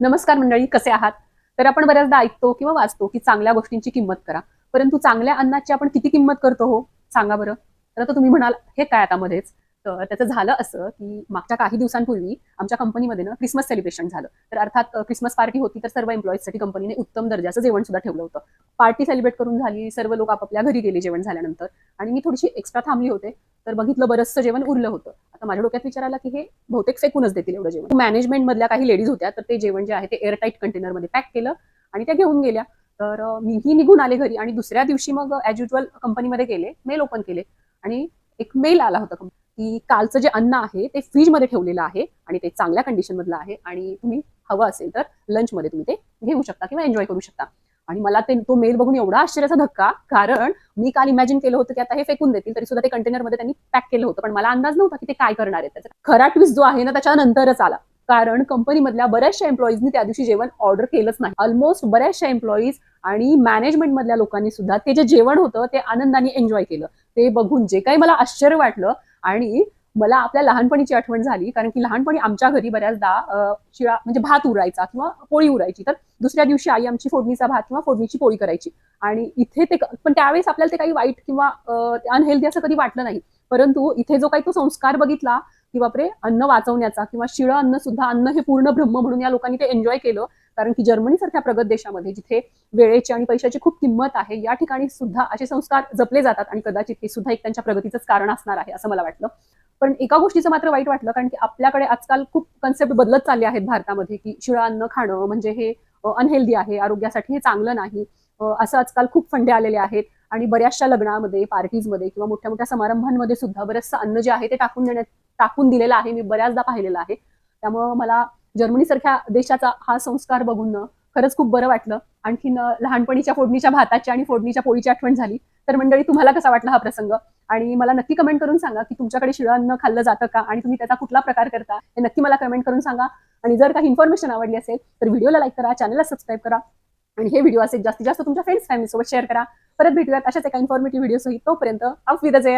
नमस्कार मंडळी कसे आहात? तर आपण बऱ्याचदा ऐकतो किंवा वाचतो की चांगल्या गोष्टींची किंमत करा. परंतु चांगल्या अन्नाची आपण किती किंमत करतो हो? सांगा बरं. तर आता तुम्ही म्हणाल हे काय आता मध्येच? तर त्याचं झालं असं की मागच्या काही दिवसांपूर्वी आमच्या कंपनीमध्ये ना क्रिसमस सेलिब्रेशन झालं. तर अर्थात क्रिसमस पार्टी होती तर सर्व एम्प्लॉईजसाठी कंपनीने उत्तम दर्जाचं जेवण सुद्धा ठेवलं होतं. पार्टी सेलिब्रेट करून झाली सर्व लोक आपापल्या घरी गेले जेवण झाल्यानंतर. आणि मी थोडीशी एक्स्ट्रा थांबली होते. तर बघितलं बरंचसं जेवण उरलं होतं. आता माझ्या डोक्यात विचार आला की हे बहुतेक फेकूनच देतील एवढं जेवण. मॅनेजमेंट मधल्या काही लेडीज होत्या तर ते जेवण जे आहे ते एअरटाईट कंटेनरमध्ये पॅक केलं आणि त्या घेऊन गेल्या. तर मीही निघून आले घरी आणि दुसऱ्या दिवशी मग ॲज युजल कंपनीमध्ये गेले मेल ओपन केले आणि एक मेल आला होता की कालचं जे अन्न आहे ते फ्रीजमध्ये ठेवलेलं आहे आणि ते चांगल्या कंडिशन मधलं आहे आणि तुम्ही हवं असेल तर लंचमध्ये तुम्ही ते घेऊ शकता किंवा एन्जॉय करू शकता. आणि मला ते तो मेल बघून एवढा आश्चर्याचा धक्का कारण मी काल इमॅजिन केलं होतं की आता हे फेकून देतील तरी सुद्धा ते कंटेनरमध्ये त्यांनी पॅक केलं होतं. पण मला अंदाज नव्हता की ते काय करणार आहेत त्याचा. खरा ट्विस्ट जो आहे ना त्याच्यानंतरच आला. कारण कंपनीमधल्या बऱ्याचशा एम्प्लॉईजनी त्या दिवशी जेवण ऑर्डर केलंच नाही. ऑलमोस्ट बऱ्याचशा एम्प्लॉईज आणि मॅनेजमेंट मधल्या लोकांनी सुद्धा ते जे जेवण होतं ते आनंदाने एन्जॉय केलं. ते बघून जे काही मला आश्चर्य वाटलं आणि मला आपल्या लहानपणीची आठवण झाली कारण की लहानपणी आमच्या घरी बऱ्याचदा शिळा म्हणजे भात उरायचा किंवा पोळी उरायची. तर दुसऱ्या दिवशी आई आमची फोडणीचा भात किंवा फोडणीची पोळी करायची. आणि इथे ते पण त्यावेळेस आपल्याला ते काही वाईट किंवा अनहेल्दी असं कधी वाटलं नाही. परंतु इथे जो काही तो संस्कार बघितला की बापरे अन्न वाचवण्याचा किंवा शिळं अन्न सुद्धा अन्न हे पूर्ण ब्रह्म म्हणून या लोकांनी ते एन्जॉय केलं. कारण की जर्मनी सारख्या प्रगत देशामध्ये जिथे वेळेची आणि पैशाची खूप किंमत आहे या ठिकाणी सुद्धा असे संस्कार जपले जातात. आणि कदाचित हे सुद्धा एक त्यांच्या प्रगतीचंच कारण असणार आहे असं मला वाटलं. पण एका गोष्टीचं मात्र वाईट वाटलं कारण की आपल्याकडे आजकाल खूप कन्सेप्ट बदलत चालले आहेत भारतामध्ये की शिळं अन्न खाणं म्हणजे हे अनहेल्दी आहे आरोग्यासाठी हे चांगलं नाही असं आजकाल खूप फंडे आलेले आहेत. आणि बऱ्याचशा लग्नामध्ये पार्टीजमध्ये किंवा मोठ्या मोठ्या समारंभांमध्ये सुद्धा बरंचसं अन्न जे आहे ते टाकून देण्यात टाकून दिलेलं आहे. मी बऱ्याचदा पाहिलेलं आहे. त्यामुळं मला जर्मनीसारख्या देशाचा हा संस्कार बघून खरंच खूप बरं वाटलं. आणखीन लहानपणीच्या फोडणीच्या भाताची आणि फोडणीच्या पोळीची आठवण झाली. तर मंडळी तुम्हाला कसा वाटला हा प्रसंग? आणि मला नक्की कमेंट करून सांगा की तुमच्याकडे शिळं अन्न खाल्लं जातं का आणि तुम्ही त्याचा कुठला प्रकार करता हे नक्की मला कमेंट करून सांगा. आणि जर काही इन्फॉर्मेशन आवडली असेल तर व्हिडिओला लाईक करा चॅनलला सबस्क्राईब करा. आणि हे व्हिडिओ असेल जास्तीत जास्त तुमच्या फ्रेंड्स फॅमिली सोबत शेअर करा. परत भेटूयात अशाच एका इन्फॉर्मेटिव्ह व्हिडिओ सहित तोपर्यंत auf Wiedersehen!